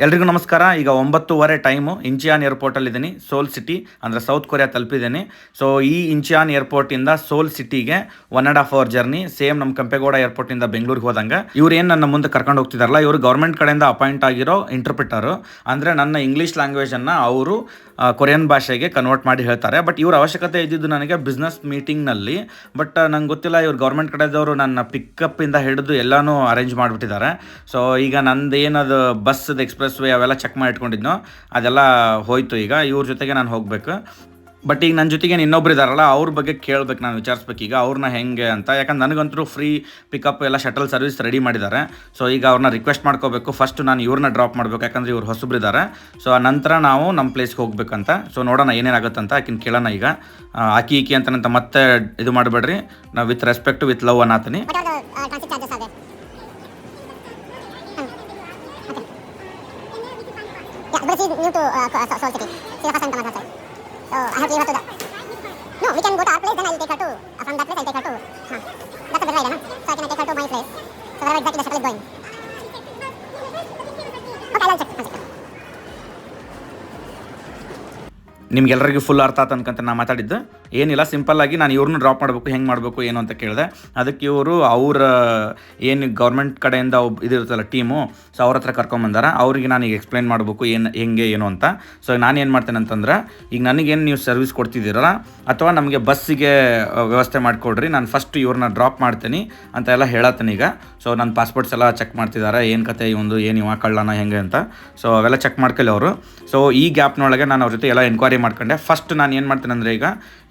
ಎಲ್ರಿಗೂ ನಮಸ್ಕಾರ. ಈಗ ಒಂಬತ್ತುವರೆ ಟೈಮು. ಇಂಚಿಯಾನ್ ಏರ್ಪೋರ್ಟಲ್ಲಿ ಇದ್ದೀನಿ ಸೋಲ್ ಸಿಟಿ, ಅಂದರೆ ಸೌತ್ ಕೊರಿಯಾ ತಲುಪಿದ್ದೀನಿ ಸೊ ಈ ಇಂಚಿಯಾನ್ ಏರ್ಪೋರ್ಟಿಂದ ಸೋಲ್ ಸಿಟಿಗೆ one and half hour journey same ನಮ್ಮ ಕಂಪೇಗೌಡ ಏರ್ಪೋರ್ಟಿಂದ ಬೆಂಗಳೂರಿಗೆ ಹೋದಂಗೆ. ಇವ್ರು ಏನು ನನ್ನ ಮುಂದೆ ಕರ್ಕೊಂಡು ಹೋಗ್ತಿದಾರಲ್ಲ, ಇವರು ಗೌರ್ಮೆಂಟ್ ಕಡೆಯಿಂದ ಅಪಾಯಿಂಟ್ ಆಗಿರೋ ಇಂಟರ್ಪ್ರಿಟರು ಅಂದರೆ ನನ್ನ ಇಂಗ್ಲೀಷ್ ಲ್ಯಾಂಗ್ವೇಜನ್ನು ಅವರು ಕೊರಿಯನ್ ಭಾಷೆಗೆ ಕನ್ವರ್ಟ್ ಮಾಡಿ ಹೇಳ್ತಾರೆ. ಬಟ್ ಇವ್ರ ಅವಶ್ಯಕತೆ ಇದ್ದಿದ್ದು ನನಗೆ ಬಿಸ್ನೆಸ್ ಮೀಟಿಂಗ್ನಲ್ಲಿ ಬಟ್ ನಂಗೆ ಗೊತ್ತಿಲ್ಲ, ಇವ್ರು ಗೌರ್ಮೆಂಟ್ ಕಡೆದವರು ನನ್ನ ಪಿಕಪ್ಪಿಂದ ಹಿಡಿದು ಎಲ್ಲನೂ ಅರೇಂಜ್ ಮಾಡಿಬಿಟ್ಟಿದ್ದಾರೆ. ಸೊ ಈಗ ನಂದು ಏನದು ಬಸ್ದು ಎಕ್ಸ್ಪ್ರೆಸ್ ವೇ ಅವೆಲ್ಲ ಚೆಕ್ ಮಾಡಿ ಇಟ್ಕೊಂಡಿದ್ನೋ ಅದೆಲ್ಲ ಹೋಯ್ತು ಈಗ, ಇವ್ರ ಜೊತೆಗೆ ನಾನು ಹೋಗಬೇಕು. ಬಟ್ ಈಗ ನನ್ನ ಜೊತೆಗೆ ಇನ್ನೊಬ್ರು ಇದಾರಲ್ಲ, ಅವ್ರ ಬಗ್ಗೆ ಕೇಳ್ಬೇಕು, ನಾನು ವಿಚಾರಿಸ್ಬೇಕು. ಈಗ ಅವ್ರನ್ನ ಹೆಂಗೆ ಅಂತ, ಯಾಕಂದ್ರೆ ನನಗಂತೂ ಫ್ರೀ ಪಿಕಪ್ ಎಲ್ಲ ಶಟಲ್ ಸರ್ವಿಸ್ ರೆಡಿ ಮಾಡಿದ್ದಾರೆ. ಸೊ ಈಗ ಅವ್ರನ್ನ ರಿಕ್ವೆಸ್ಟ್ ಮಾಡ್ಕೋಬೇಕು. ಫಸ್ಟ್ ನಾನು ಇವ್ರನ್ನ ಡ್ರಾಪ್ ಮಾಡಬೇಕು, ಯಾಕಂದ್ರೆ ಇವ್ರು ಹೊಸಬ್ರು ಇದ್ದಾರೆ ಸೊ ಆ ನಂತರ ನಾವು ನಮ್ಮ ಪ್ಲೇಸ್ಗೆ ಹೋಗ್ಬೇಕಂತ. ಸೊ ನೋಡೋಣ ಏನೇನಾಗುತ್ತಂತ, ಆಕಿನ ಕೇಳೋಣ ಈಗ. ಆಕಿ ಈಕಿ ಅಂತ ಮತ್ತೆ ಇದು ಮಾಡಬೇಡ್ರಿ. ನಾವು ವಿತ್ ರೆಸ್ಪೆಕ್ಟ್ ವಿತ್ ಲವ್ ಅನ್ನತೀನಿ Yeah, new to uh, uh, Seoul City. The first time to Madras. So I have to leave her to the. No, we can go to our place, then I'll take her to. Uh, from that place, I'll take her to. Huh. That's a better idea, no? So I can take her to my place. So where exactly the shuttle is going. Okay, I'll check. I'll check. ನಿಮ್ಗೆಲ್ಲರಿಗೂ full ಅರ್ಥ ಆತ ಅನ್ಕಂತ ನಾ ಮಾತಾಡಿದ್ದು. ಏನಿಲ್ಲ ಸಿಂಪಲ್ಲಾಗಿ ನಾನು ಇವ್ರನ್ನ drop ಮಾಡಬೇಕು, ಹೆಂಗೆ ಮಾಡಬೇಕು, ಏನು ಅಂತ ಕೇಳಿದೆ. ಅದಕ್ಕೆ ಇವರು ಅವ್ರ, ಏನು ಗೌರ್ಮೆಂಟ್ ಕಡೆಯಿಂದ ಒಬ್ಬ ಇದಿರುತ್ತಲ್ಲ ಟೀಮು ಸೊ ಅವ್ರ ಹತ್ರ ಕರ್ಕೊಂಬಂದಾರ ಅವ್ರಿಗೆ ನಾನು ಈಗ ಎಕ್ಸ್ಪ್ಲೈನ್ ಮಾಡಬೇಕು, ಏನು, ಹೆಂಗೆ, ಏನು ಅಂತ. ಸೊ ನಾನು ಏನು ಮಾಡ್ತೇನೆ ಅಂತಂದ್ರೆ, ಈಗ ನನಗೇನು ನೀವು ಸರ್ವಿಸ್ ಕೊಡ್ತಿದ್ದೀರಲ್ಲ, ಅಥವಾ ನಮಗೆ ಬಸ್ಸಿಗೆ ವ್ಯವಸ್ಥೆ ಮಾಡಿಕೊಡ್ರಿ, ನಾನು ಫಸ್ಟ್ ಇವ್ರನ್ನ ಡ್ರಾಪ್ ಮಾಡ್ತೀನಿ ಅಂತ ಎಲ್ಲ ಹೇಳತ್ತೀನಿ ಈಗ. ಸೊ ನನ್ನ ಪಾಸ್ಪೋರ್ಟ್ಸ್ ಎಲ್ಲ ಚೆಕ್ ಮಾಡ್ತಿದ್ದಾರೆ. ಏನು ಕತೆ ಒಂದು, ಏನು ಇವ ಕಳ್ಳನ ಹೆಂಗೆ ಅಂತ. ಸೊ ಅವೆಲ್ಲ ಚೆಕ್ ಮಾಡ್ಕೊಳ್ಳಿ ಅವರು. ಸೊ ಈ ಗ್ಯಾಪ್ನೊಳಗೆ ನಾನು ಅವ್ರ ಜೊತೆ ಎಲ್ಲ ಎನ್ಕ್ವೈರಿ ಮಾಡ್ಕೊಂಡೆ. ಫಸ್ಟ್ ನಾನು ಏನು ಮಾಡ್ತೇನೆ ಅಂದರೆ ಈಗ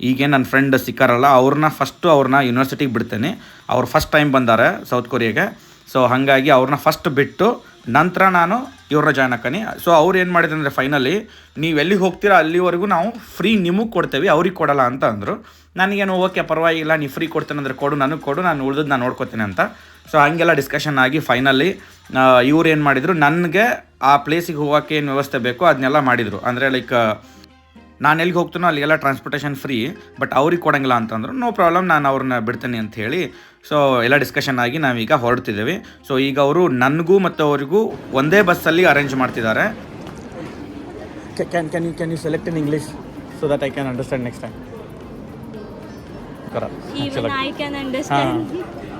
ಈಗೇನು ನನ್ನ ಫ್ರೆಂಡ್ ಸಿಕ್ಕಾರಲ್ಲ ಅವ್ರನ್ನ ಫಸ್ಟು ಅವ್ರನ್ನ ಯೂನಿವರ್ಸಿಟಿಗೆ ಬಿಡ್ತೇನೆ. ಅವ್ರು ಫಸ್ಟ್ ಟೈಮ್ ಬಂದಾರೆ ಸೌತ್ ಕೊರಿಯಾಗೆ ಸೊ ಹಾಗಾಗಿ ಅವ್ರನ್ನ ಫಸ್ಟ್ ಬಿಟ್ಟು, ನಂತರ ನಾನು ಇವ್ರನ್ನ ಜಾಯ್ನ್ ಹಾಕನಿ. ಸೊ ಅವ್ರು ಏನು ಮಾಡಿದ್ರು ಅಂದರೆ ಫೈನಲಿ ನೀವು ಎಲ್ಲಿಗೆ ಹೋಗ್ತೀರಾ ಅಲ್ಲಿವರೆಗೂ ನಾವು ಫ್ರೀ ನಿಮಗೆ ಕೊಡ್ತೇವೆ, ಅವ್ರಿಗೆ ಕೊಡಲ್ಲ ಅಂತ ಅಂದರು. ನನಗೇನು, ಓಕೆ ಪರವಾಗಿಲ್ಲ, ನೀವು ಫ್ರೀ ಕೊಡ್ತೇನೆ ಅಂದರೆ ಕೊಡು, ನನಗೆ ಕೊಡು, ನಾನು ಉಳ್ದದ್ದು ನಾನು ನೋಡ್ಕೋತೀನಿ ಅಂತ. ಸೊ ಹಂಗೆಲ್ಲ ಡಿಸ್ಕಷನ್ ಆಗಿ ಫೈನಲಿ ಇವ್ರು ಏನು ಮಾಡಿದರು ನನಗೆ ಆ ಪ್ಲೇಸಿಗೆ ಹೋಗೋಕ್ಕೆ ಏನು ವ್ಯವಸ್ಥೆ ಬೇಕೋ ಅದನ್ನೆಲ್ಲ ಮಾಡಿದರು. ಅಂದರೆ ಲೈಕ್ ನಾನು ಎಲ್ಲಿಗೆ ಹೋಗ್ತೀನೋ ಅಲ್ಲಿಗೆಲ್ಲ ಟ್ರಾನ್ಸ್ಪೋರ್ಟೇಷನ್ ಫ್ರೀ ಬಟ್ ಅವ್ರಿಗೆ ಕೊಡೋಂಗಿಲ್ಲ ಅಂತಂದ್ರು ನೋ ಪ್ರಾಬ್ಲಮ್ ನಾನು ಅವ್ರನ್ನ ಬಿಡ್ತೀನಿ ಅಂತ ಹೇಳಿ. ಸೊ ಎಲ್ಲ ಡಿಸ್ಕಷನ್ ಆಗಿ ನಾವೀಗ ಹೊರಡ್ತಿದ್ದೀವಿ. ಸೊ ಈಗ ಅವರು ನನಗೂ ಮತ್ತು ಅವರಿಗೂ ಒಂದೇ ಬಸ್ಸಲ್ಲಿ ಅರೇಂಜ್ ಮಾಡ್ತಿದ್ದಾರೆ. Can can you can you select in English so that I can understand next time correct I can understand understand.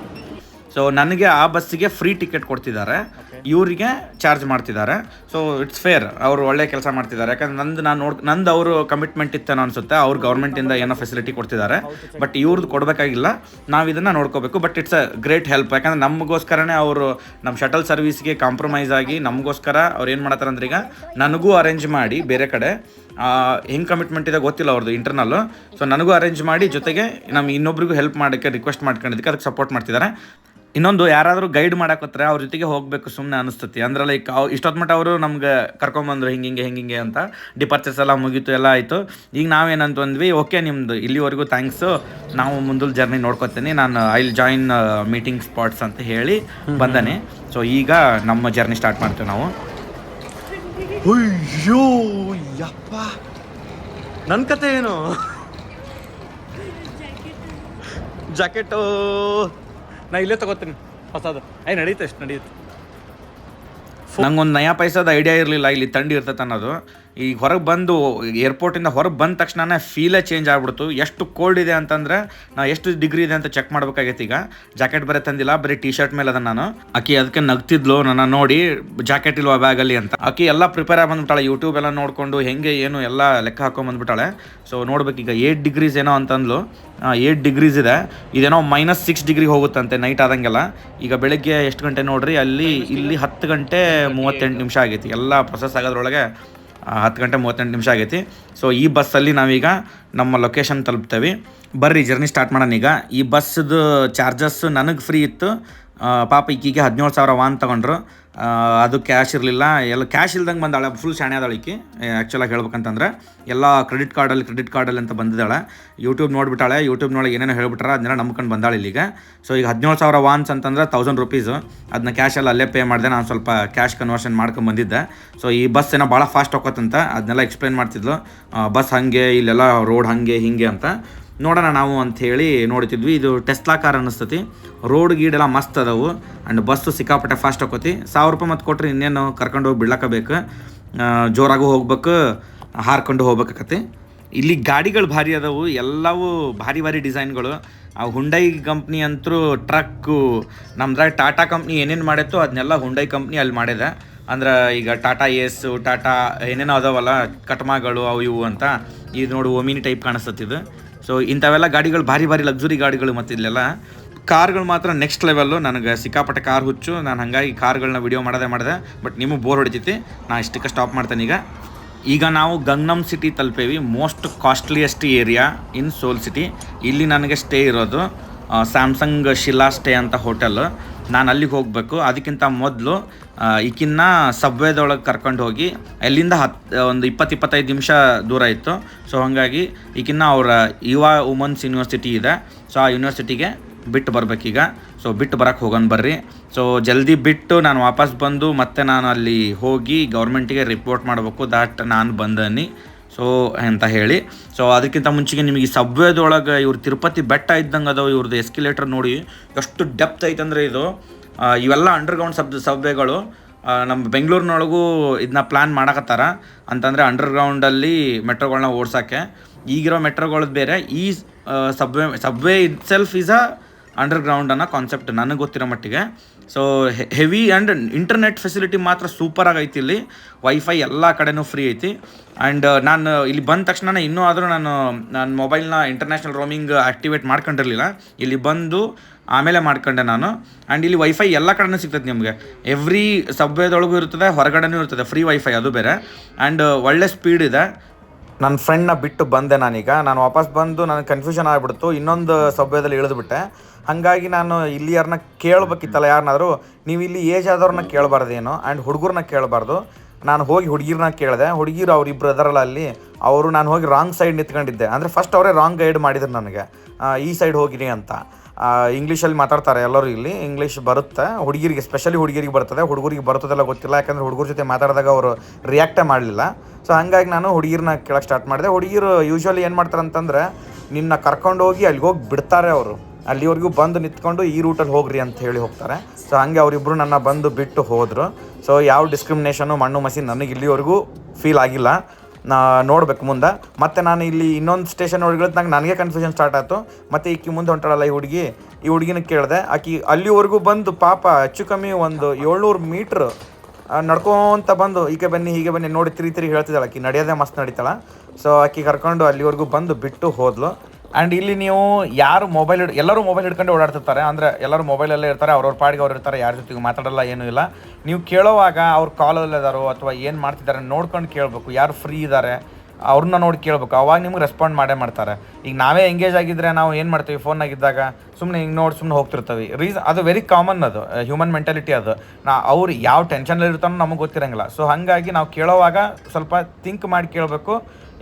So ನನಗೆ ಆ ಬಸ್ಸಿಗೆ ಫ್ರೀ ಟಿಕೆಟ್ ಕೊಡ್ತಿದ್ದಾರೆ. ಇವರಿಗೆ ಚಾರ್ಜ್ ಮಾಡ್ತಿದ್ದಾರೆ. ಸೊ ಇಟ್ಸ್ ಫೇರ್ ಅವರು ಒಳ್ಳೆ ಕೆಲಸ ಮಾಡ್ತಿದ್ದಾರೆ. ಯಾಕಂದ್ರೆ ನಂದು ನಾನು ನೋಡ್ ನಂದು ಅವರು ಕಮಿಟ್ಮೆಂಟ್ ಇತ್ತೇನೋ ಅನ್ಸುತ್ತೆ. ಅವ್ರು ಗೌರ್ಮೆಂಟಿಂದ ಏನೋ ಫೆಸಿಲಿಟಿ ಕೊಡ್ತಿದ್ದಾರೆ. ಬಟ್ ಇವ್ರದ್ದು ಕೊಡಬೇಕಾಗಿಲ್ಲ. ನಾವು ಇದನ್ನು ನೋಡ್ಕೋಬೇಕು. But it's a great help ಯಾಕಂದ್ರೆ ನಮಗೋಸ್ಕರನೇ ಅವರು ನಮ್ಮ ಶಟಲ್ ಸರ್ವಿಸ್ಗೆ ಕಾಂಪ್ರಮೈಸ್ ಆಗಿ ನಮಗೋಸ್ಕರ ಅವ್ರು ಏನು ಮಾಡ್ತಾರೆ ಅಂದ್ರೆ ಈಗ ನನಗೂ ಅರೇಂಜ್ ಮಾಡಿ ಬೇರೆ ಕಡೆ. ಹೆಂಗೆ ಕಮಿಟ್ಮೆಂಟ್ ಇದೆ ಗೊತ್ತಿಲ್ಲ ಅವ್ರದ್ದು ಇಂಟರ್ನಲ್ಲು ಸೊ ನನಗೂ ಅರೇಂಜ್ ಮಾಡಿ ಜೊತೆಗೆ ನಮ್ಮ ಇನ್ನೊಬ್ರಿಗೂ ಹೆಲ್ಪ್ ಮಾಡೋಕ್ಕೆ ರಿಕ್ವೆಸ್ಟ್ ಮಾಡ್ಕೊಂಡಿದ್ದಕ್ಕೆ ಅದಕ್ಕೆ ಸಪೋರ್ಟ್ ಮಾಡ್ತಿದ್ದಾರೆ. ಇನ್ನೊಂದು ಯಾರಾದರೂ ಗೈಡ್ ಮಾಡಾಕತ್ರೆ ಅವ್ರ ಜೊತೆಗೆ ಹೋಗಬೇಕು ಸುಮ್ಮನೆ ಅನಿಸ್ತತಿ. ಅಂದ್ರೆ ಲೈಕ್ ಅವ್ ಇಷ್ಟೊತ್ತು ಮಟ್ಟ ಅವರು ನಮ್ಗೆ ಕರ್ಕೊಂಬಂದ್ರು ಹಿಂಗೆ ಹಿಂಗೆ ಹಿಂಗೆ ಹಿಂಗೆ ಅಂತ ಡಿಪಾರ್ಚರ್ಸ್ ಎಲ್ಲ ಮುಗೀತು ಎಲ್ಲ ಆಯಿತು. ಈಗ ನಾವೇನಂತ ಅಂದ್ವಿ ಓಕೆ ನಿಮ್ಮದು ಇಲ್ಲಿವರೆಗೂ ಥ್ಯಾಂಕ್ಸು ನಾವು ಮುಂದಲ್ ಜರ್ನಿ ನೋಡ್ಕೊತೀನಿ. ನಾನು I will join meeting spots ಅಂತ ಹೇಳಿ ಬಂದನೆ. ಸೊ ಈಗ ನಮ್ಮ ಜರ್ನಿ ಸ್ಟಾರ್ಟ್ ಮಾಡ್ತೇವೆ ನಾವು. ಅಯ್ಯೋ ಯಪ್ಪ. ನನ್ನ ಕತೆ ಏನು? ಜಾಕೆಟು ನಾ ಇಲ್ಲೇ ತಗೋತೀನಿ ಹೊಸದು. ಐ ನಡೀತೆ ಎಷ್ಟು ನಡೀತೆ ನಂಗೊಂದು ನಯಾ ಪೈಸಾದ ಐಡಿಯಾ ಇರಲಿಲ್ಲ, ಇಲ್ಲಿ ತಂಡಿ ಇರ್ತೈತೆ ಅನ್ನೋದು. ಈಗ ಹೊರಗೆ ಬಂದು ಏರ್ಪೋರ್ಟಿಂದ ಹೊರಗೆ ಬಂದ ತಕ್ಷಣ ಫೀಲೇ ಚೇಂಜ್ ಆಗ್ಬಿಡ್ತು. ಎಷ್ಟು ಕೋಲ್ಡ್ ಇದೆ ಅಂತಂದ್ರೆ ನಾ ಎಷ್ಟು ಡಿಗ್ರಿ ಇದೆ ಅಂತ ಚೆಕ್ ಮಾಡ್ಬೇಕಾಗೈತೆ ಈಗ. ಜಾಕೆಟ್ ಬರೀ ತಂದಿಲ್ಲ, ಬರೀ ಟಿ ಶರ್ಟ್ ಮೇಲೆ ಅದ ನಾನು. ಆಕಿ ಅದಕ್ಕೆ ನಗ್ತಿದ್ಲು, ನನ್ನ ನೋಡಿ ಜಾಕೆಟ್ ಇಲ್ವಾ ಬ್ಯಾಗಲ್ಲಿ ಅಂತ. ಆಕಿ ಎಲ್ಲ ಪ್ರಿಪೇರ್ ಆಗಿ ಬಂದ್ಬಿಟ್ಟಾಳೆ ಯೂಟ್ಯೂಬ್ ಎಲ್ಲ ನೋಡಿಕೊಂಡು ಹೆಂಗೆ ಏನು ಎಲ್ಲ ಲೆಕ್ಕ ಹಾಕೊಂಬಂದ್ಬಿಟ್ಟಾಳೆ ಸೊ ನೋಡ್ಬೇಕು, ಈಗ ಏಟ್ ಡಿಗ್ರೀಸ್ ಏನೋ ಅಂತಂದ್ಲು. ಏಟ್ ಡಿಗ್ರೀಸ್ ಇದೆ. ಇದೇನೋ ಮೈನಸ್ ಸಿಕ್ಸ್ ಡಿಗ್ರಿ ಹೋಗುತ್ತಂತೆ ನೈಟ್ ಆದಂಗೆಲ್ಲ. ಈಗ ಬೆಳಗ್ಗೆ ಎಷ್ಟು ಗಂಟೆ ನೋಡ್ರಿ, ಅಲ್ಲಿ ಇಲ್ಲಿ ಹತ್ತು ಗಂಟೆ ಮೂವತ್ತೆಂಟು ನಿಮಿಷ ಆಗೈತಿ. ಎಲ್ಲ ಪ್ರೊಸೆಸ್ ಆಗೋದ್ರೊಳಗೆ ಹತ್ತು ಗಂಟೆ ಮೂವತ್ತೆಂಟು ನಿಮಿಷ ಆಗೈತಿ. ಸೊ ಈ ಬಸ್ಸಲ್ಲಿ ನಾವೀಗ ನಮ್ಮ ಲೊಕೇಶನ್ ತಲುಪ್ತೇವೆ. ಬರ್ರಿ ಜರ್ನಿ ಸ್ಟಾರ್ಟ್ ಮಾಡೋಣ ಈಗ ಈ ಬಸ್ಸದು ಚಾರ್ಜಸ್ ನನಗೆ ಫ್ರೀ ಇತ್ತು. ಪಾಪ ಈಕಿಗೆ ಹದಿನೇಳು ಸಾವಿರ ವಾನ್ ತಗೊಂಡ್ರು. ಅದು ಕ್ಯಾಶ್ ಇರಲಿಲ್ಲ. ಎಲ್ಲ ಕ್ಯಾಶ್ ಇಲ್ದಂಗೆ ಬಂದಾಳೆ. ಫುಲ್ ಶಾಣೆ ಆದಾಳೆ ಈಕಿ. ಆ್ಯಕ್ಚುಲಾಗಿ ಹೇಳ್ಬೇಕಂತಂದ್ರೆ. ಎಲ್ಲ ಕ್ರೆಡಿಟ್ ಕಾರ್ಡಲ್ಲಿ ಕ್ರೆಡಿಟ್ ಕಾರ್ಡಲ್ಲಿ ಅಂತ ಬಂದಿದ್ದಾಳೆ. ಯೂಟ್ಯೂಬ್ ನೋಡಿಬಿಟ್ಟಾಳೆ. ಯೂಟ್ಯೂಬ್ನೊಳಗೆ ಏನೇನು ಹೇಳ್ಬಿಟ್ರೆ, ಅದನ್ನೆಲ್ಲ ನಂಬ್ಕೊಂಡು ಬಂದಾಳೆ ಇಲ್ಲಿಗೆ. ಸೊ ಈಗ ಹದಿನೇಳು ಸಾವಿರ ವಾನ್ಸ್ ಅಂತಂದ್ರೆ ತೌಸಂಡ್ ರುಪೀಸು ಅದನ್ನ ಕ್ಯಾಶಲ್ಲಿ ಅಲ್ಲೇ ಪೇ ಮಾಡಿದೆ. ನಾನು ಸ್ವಲ್ಪ ಕ್ಯಾಶ್ ಕನ್ವರ್ಷನ್ ಮಾಡ್ಕೊಂಡು ಬಂದಿದ್ದೆ. ಸೊ ಈ ಬಸ್ ಏನೋ ಭಾಳ ಫಾಸ್ಟ್ ಹೋಗತ್ತಂತ ಅದನ್ನೆಲ್ಲ ಎಕ್ಸ್ಪ್ಲೇನ್ ಮಾಡ್ತಿದ್ಲು. ಬಸ್ ಹಾಗೆ, ಇಲ್ಲೆಲ್ಲ ರೋಡ್ ಹಾಗೆ, ಹಿಂಗೆ ಅಂತ. ನೋಡೋಣ ನಾವು ಅಂಥೇಳಿ ನೋಡ್ತಿದ್ವಿ. ಇದು ಟೆಸ್ಲಾ ಕಾರ್ ಅನ್ನಿಸ್ತತಿ. ರೋಡ್ ಗೀಡೆಲ್ಲ ಮಸ್ತ್ ಅದಾವು. ಆ್ಯಂಡ್ ಬಸ್ಸು ಸಿಕ್ಕಾಪಟ್ಟೆ ಫಾಸ್ಟ್ ಆಕೋತಿ ಸಾವಿರ ರೂಪಾಯಿ ಮತ್ತೆ ಕೊಟ್ಟರೆ ಇನ್ನೇನು ಕರ್ಕೊಂಡು ಹೋಗಿ ಬಿಡ್ಲಕ್ಕಬೇಕು ಜೋರಾಗೂ ಹೋಗ್ಬೇಕು. ಹಾರ್ಕೊಂಡು ಹೋಗ್ಬೇಕಾಕತಿ ಇಲ್ಲಿ ಗಾಡಿಗಳು ಭಾರಿ ಅದಾವು. ಎಲ್ಲವೂ ಭಾರಿ ಭಾರಿ ಡಿಸೈನ್ಗಳು. ಆ ಹುಂಡೈ ಕಂಪ್ನಿ ಅಂತೂ ಟ್ರಕ್ಕು ನಮ್ದ್ರಾಗ ಟಾಟಾ ಕಂಪ್ನಿ ಏನೇನು ಮಾಡೈತೋ ಅದನ್ನೆಲ್ಲ ಹುಂಡೈ ಕಂಪ್ನಿ ಅಲ್ಲಿ ಮಾಡಿದೆ. ಅಂದ್ರೆ ಈಗ ಟಾಟಾ ಎಸ್ ಟಾಟಾ ಏನೇನೋ ಅದಾವಲ್ಲ, ಕಟ್ಮಾಗಳು ಅವು ಇವು ಅಂತ. ಇದು ನೋಡು ಓಮಿನಿ ಟೈಪ್ ಕಾಣಿಸ್ತತಿದು ಸೊ ಇಂಥವೆಲ್ಲ ಗಾಡಿಗಳು, ಭಾರಿ ಭಾರಿ ಲಕ್ಸುರಿ ಗಾಡಿಗಳು ಮತ್ತು ಇಲ್ಲೆಲ್ಲ. ಕಾರ್ಗಳು ಮಾತ್ರ ನೆಕ್ಸ್ಟ್ ಲೆವೆಲ್ಲು ನನಗೆ ಸಿಕ್ಕಾಪಟ್ಟೆ ಕಾರ್ ಹುಚ್ಚು. ನಾನು ಹಾಗಾಗಿ ಕಾರ್ಗಳನ್ನ ವಿಡಿಯೋ ಮಾಡೋದೇ ಮಾಡಿದೆ. ಬಟ್ ನಿಮಗೆ ಬೋರ್ ಹೊಡಿತೈತಿ. ನಾ ಇಷ್ಟಕ್ಕೆ ಸ್ಟಾಪ್ ಮಾಡ್ತೇನೆ ಈಗ. ಈಗ ನಾವು Gangnam city ತಲುಪೇವಿ. Most costliest area in Seoul city ಇಲ್ಲಿ ನನಗೆ ಸ್ಟೇ ಇರೋದು ಸ್ಯಾಮ್ಸಂಗ್ ಶಿಲಾ ಸ್ಟೇ ಅಂತ ಹೋಟೆಲ್ ನಾನು ಅಲ್ಲಿಗೆ ಹೋಗಬೇಕು. ಅದಕ್ಕಿಂತ ಮೊದಲು ಈಕಿನ್ನ ಸಬ್ವೇದೊಳಗೆ ಕರ್ಕೊಂಡು ಹೋಗಿ ಅಲ್ಲಿಂದ ಹತ್ತು ಒಂದು ಇಪ್ಪತ್ತು ಇಪ್ಪತ್ತೈದು ನಿಮಿಷ ದೂರ ಇತ್ತು. ಸೊ ಹಾಗಾಗಿ ಈಕಿನ್ನ ಅವರ ಯುವ ವುಮನ್ಸ್ ಯೂನಿವರ್ಸಿಟಿ ಇದೆ. ಸೊ ಆ ಯೂನಿವರ್ಸಿಟಿಗೆ ಬಿಟ್ಟು ಬರ್ಬೇಕೀಗ. ಸೊ ಬಿಟ್ಟು ಬರಕ್ಕೆ ಹೋಗೋಣ ಬರ್ರಿ. ಸೊ ಜಲ್ದಿ ಬಿಟ್ಟು ನಾನು ವಾಪಸ್ ಬಂದು ಮತ್ತೆ ನಾನು ಅಲ್ಲಿ ಹೋಗಿ ಗೌರ್ಮೆಂಟಿಗೆ ರಿಪೋರ್ಟ್ ಮಾಡಬೇಕು. ದಾಟ್ ನಾನು ಬಂದನಿ. ಸೊ ಅಂತ ಹೇಳಿ. ಸೊ ಅದಕ್ಕಿಂತ ಮುಂಚೆಗೆ ನಿಮಗೆ ಸಬ್ವೇದೊಳಗೆ ಇವ್ರು ತಿರುಪತಿ ಬೆಟ್ಟ ಇದ್ದಂಗೆ ಅದಾವ ಇವ್ರದ್ದು ಎಸ್ಕಿಲೇಟರ್ ನೋಡಿ. ಎಷ್ಟು ಡೆಪ್ತ್ ಐತಂದ್ರೆ ಇದು. ಇವೆಲ್ಲ ಅಂಡರ್ಗ್ರೌಂಡ್ ಸಬ್, ಸಬ್ವೇಗಳು. ನಮ್ಮ ಬೆಂಗಳೂರಿನೊಳಗೂ ಇದನ್ನ ಪ್ಲ್ಯಾನ್ ಮಾಡಕತ್ತಾರ. ಅಂತಂದರೆ ಅಂಡರ್ಗ್ರೌಂಡಲ್ಲಿ ಮೆಟ್ರೋಗಳನ್ನ ಓಡ್ಸೋಕ್ಕೆ. ಈಗಿರೋ ಮೆಟ್ರೋಗಳದ್ದು ಬೇರೆ. ಈ subway, subway itself is a underground ಅನ್ನೋ ಕಾನ್ಸೆಪ್ಟ್ ನನಗೆ ಗೊತ್ತಿರೋ ಮಟ್ಟಿಗೆ. So heavy and internet facility ಮಾತ್ರ ಸೂಪರಾಗಿ ಐತಿ ಇಲ್ಲಿ. ವೈಫೈ ಎಲ್ಲ ಕಡೆನೂ ಫ್ರೀ ಐತಿ. ಆ್ಯಂಡ್ ನಾನು ಇಲ್ಲಿ ಬಂದ ತಕ್ಷಣ ಇನ್ನೂ ಆದರೂ ನಾನು ನನ್ನ ಮೊಬೈಲ್ನ ಇಂಟರ್ನ್ಯಾಷನಲ್ ರೋಮಿಂಗ್ ಆ್ಯಕ್ಟಿವೇಟ್ ಮಾಡ್ಕೊಂಡಿರಲಿಲ್ಲ. ಇಲ್ಲಿ ಬಂದು ಆಮೇಲೆ ಮಾಡ್ಕೊಂಡೆ ನಾನು. ಆ್ಯಂಡ್ ಇಲ್ಲಿ ವೈಫೈ ಎಲ್ಲ ಕಡೆನೂ ಸಿಗ್ತದೆ ನಿಮಗೆ. ಎವ್ರಿ ಸಬ್ವೇದೊಳಗೂ ಇರ್ತದೆ, ಹೊರಗಡೆನೂ ಇರ್ತದೆ ಫ್ರೀ ವೈಫೈ ಅದು ಬೇರೆ. ಆ್ಯಂಡ್ ಒಳ್ಳೆ ಸ್ಪೀಡ್ ಇದೆ. ನನ್ನ ಫ್ರೆಂಡ್ನ ಬಿಟ್ಟು ಬಂದೆ ನಾನೀಗ. ನಾನು ವಾಪಸ್ ಬಂದು ನನಗೆ ಕನ್ಫ್ಯೂಷನ್ ಆಗಿಬಿಡ್ತು. ಇನ್ನೊಂದು ಸಬ್ವೇದಲ್ಲಿ ಇಳಿದ್ಬಿಟ್ಟೆ. ಹಾಗಾಗಿ ನಾನು ಇಲ್ಲಿ ಯಾರನ್ನ ಕೇಳ್ಬೇಕಿತ್ತಲ್ಲ ಯಾರನ್ನಾದರೂ, ನೀವು ಇಲ್ಲಿ ಏಜ್ ಆದವ್ರನ್ನ ಕೇಳಬಾರ್ದೇನೋ ಆ್ಯಂಡ್ ಹುಡುಗರನ್ನ ಕೇಳಬಾರ್ದು. ನಾನು ಹೋಗಿ ಹುಡುಗಿರನ್ನ ಕೇಳಿದೆ, ಹುಡುಗಿರು ಅವ್ರಿಬ್ರು ಅದರಲ್ಲ ಅಲ್ಲಿ, ಅವರು ನಾನು ಹೋಗಿ ರಾಂಗ್ ಸೈಡ್ ನಿಂತ್ಕೊಂಡಿದ್ದೆ. ಅಂದರೆ ಫಸ್ಟ್ ಅವರೇ ರಾಂಗ್ ಗೈಡ್ ಮಾಡಿದ್ರು ನನಗೆ. ಈ ಸೈಡ್ ಹೋಗಿರಿ ಅಂತ. ಇಂಗ್ಲೀಷಲ್ಲಿ ಮಾತಾಡ್ತಾರೆ ಎಲ್ಲರೂ ಇಲ್ಲಿ ಇಂಗ್ಲೀಷ್ ಬರುತ್ತೆ. ಹುಡುಗಿರಿಗೆ ಸ್ಪೆಷಲಿ ಹುಡುಗಿರಿಗೆ ಬರ್ತದೆ. ಹುಡುಗರಿಗೆ ಬರ್ತದೆಲ್ಲ ಗೊತ್ತಿಲ್ಲ, ಯಾಕಂದ್ರೆ ಹುಡುಗರ ಜೊತೆ ಮಾತಾಡಿದಾಗ ಅವರು ರಿಯಾಕ್ಟೇ ಮಾಡಲಿಲ್ಲ. ಸೊ ಹಂಗಾಗಿ ನಾನು ಹುಡುಗಿರನ್ನ ಕೇಳಕ್ಕೆ ಸ್ಟಾರ್ಟ್ ಮಾಡಿದೆ. ಹುಡುಗಿರು ಯೂಶ್ವಲಿ ಏನು ಮಾಡ್ತಾರೆ ಅಂತಂದ್ರೆ ನಿನ್ನ ಕರ್ಕೊಂಡು ಹೋಗಿ ಅಲ್ಲಿಗೆ ಹೋಗಿ ಬಿಡ್ತಾರೆ ಅವರು. ಅಲ್ಲಿವರೆಗೂ ಬಂದು ನಿಂತ್ಕೊಂಡು ಈ ರೂಟಲ್ಲಿ ಹೋಗ್ರಿ ಅಂತ ಹೇಳಿ ಹೋಗ್ತಾರೆ. ಸೊ ಹಂಗೆ ಅವರಿಬ್ಬರು ನನ್ನ ಬಂದು ಬಿಟ್ಟು ಹೋದರು. ಸೊ ಯಾವ ಡಿಸ್ಕ್ರಿಮಿನೇಷನು ಮಣ್ಣು ಮಸಿ ನನಗೆ ಇಲ್ಲಿವರೆಗೂ ಫೀಲ್ ಆಗಿಲ್ಲ. ನಾ ನೋಡ್ಬೇಕು ಮುಂದೆ. ಮತ್ತೆ ನಾನು ಇಲ್ಲಿ ಇನ್ನೊಂದು ಸ್ಟೇಷನ್ ಒಳಗಿಳಿದಾಗ ನನಗೆ ಕನ್ಫ್ಯೂಷನ್ ಸ್ಟಾರ್ಟ್ ಆಯಿತು. ಮತ್ತೆ ಈಕಿ ಮುಂದೆ ಹೊಂಟಾಳಲ್ಲ ಈ ಹುಡುಗಿ? ಈ ಹುಡುಗಿನ ಕೇಳಿದೆ, ಆಕಿ ಅಲ್ಲಿವರೆಗೂ ಬಂದು ಪಾಪ ಹೆಚ್ಚು ಕಮ್ಮಿ ಒಂದು ಏಳ್ನೂರು ಮೀಟ್ರ್ ನಡ್ಕೊಂತ ಬಂದು ಈಕೆ ಬನ್ನಿ, ಹೀಗೆ ಬನ್ನಿ, ನೋಡಿ ತಿರಿ ತಿರಿ ಹೇಳ್ತಿದ್ದಾಳೆ ಆಕಿ. ನಡೆಯೋದೇ ಮಸ್ತ್ ನಡೀತಾಳೆ. ಸೊ ಆಕಿ ಕರ್ಕೊಂಡು ಅಲ್ಲಿವರೆಗೂ ಬಂದು ಬಿಟ್ಟು ಹೋದ್ಲು. ಆ್ಯಂಡ್ ಇಲ್ಲಿ ನೀವು ಯಾರು ಮೊಬೈಲ್ ಹಿಡ್, ಎಲ್ಲರೂ ಮೊಬೈಲ್ ಹಿಡ್ಕೊಂಡು ಓಡಾಡ್ತಿರ್ತಾರೆ. ಅಂದರೆ ಎಲ್ಲರೂ ಮೊಬೈಲಲ್ಲೇ ಇರ್ತಾರೆ, ಅವ್ರವ್ರ ಪಾಡಿಗೆ ಅವ್ರು ಇರ್ತಾರೆ, ಯಾರ ಜೊತೆಗೂ ಮಾತಾಡಲ್ಲ, ಏನೂ ಇಲ್ಲ. ನೀವು ಕೇಳೋವಾಗ ಅವ್ರು ಕಾಲಲ್ಲಿದ್ದಾರೋ ಅಥವಾ ಏನು ಮಾಡ್ತಿದ್ದಾರೆ ನೋಡ್ಕೊಂಡು ಕೇಳಬೇಕು. ಯಾರು ಫ್ರೀ ಇದ್ದಾರೆ ಅವ್ರನ್ನ ನೋಡಿ ಕೇಳಬೇಕು. ಅವಾಗ ನಿಮ್ಗೆ ರೆಸ್ಪಾಂಡ್ ಮಾಡೇ ಮಾಡ್ತಾರೆ. ಈಗ ನಾವೇ ಎಂಗೇಜ್ ಆಗಿದ್ದರೆ ನಾವು ಏನು ಮಾಡ್ತೀವಿ? ಫೋನಾಗಿದ್ದಾಗ ಸುಮ್ಮನೆ ಹಿಂಗೆ ನೋಡಿ ಸುಮ್ಮನೆ ಹೋಗ್ತಿರ್ತೀವಿ. ರೀಸ್ ಅದು ವೆರಿ ಕಾಮನ್ ಅದು. ಹ್ಯೂಮನ್ ಮೆಂಟಾಲಿಟಿ ಅದು. ನಾ, ಅವ್ರು ಯಾವ ಟೆನ್ಷನಲ್ಲಿ ಇರ್ತಾನೋ ನಮಗೆ ಗೊತ್ತಿರಂಗಿಲ್ಲ. ಸೊ ಹಾಗಾಗಿ ನಾವು ಕೇಳೋವಾಗ ಸ್ವಲ್ಪ ಥಿಂಕ್ ಮಾಡಿ ಕೇಳಬೇಕು.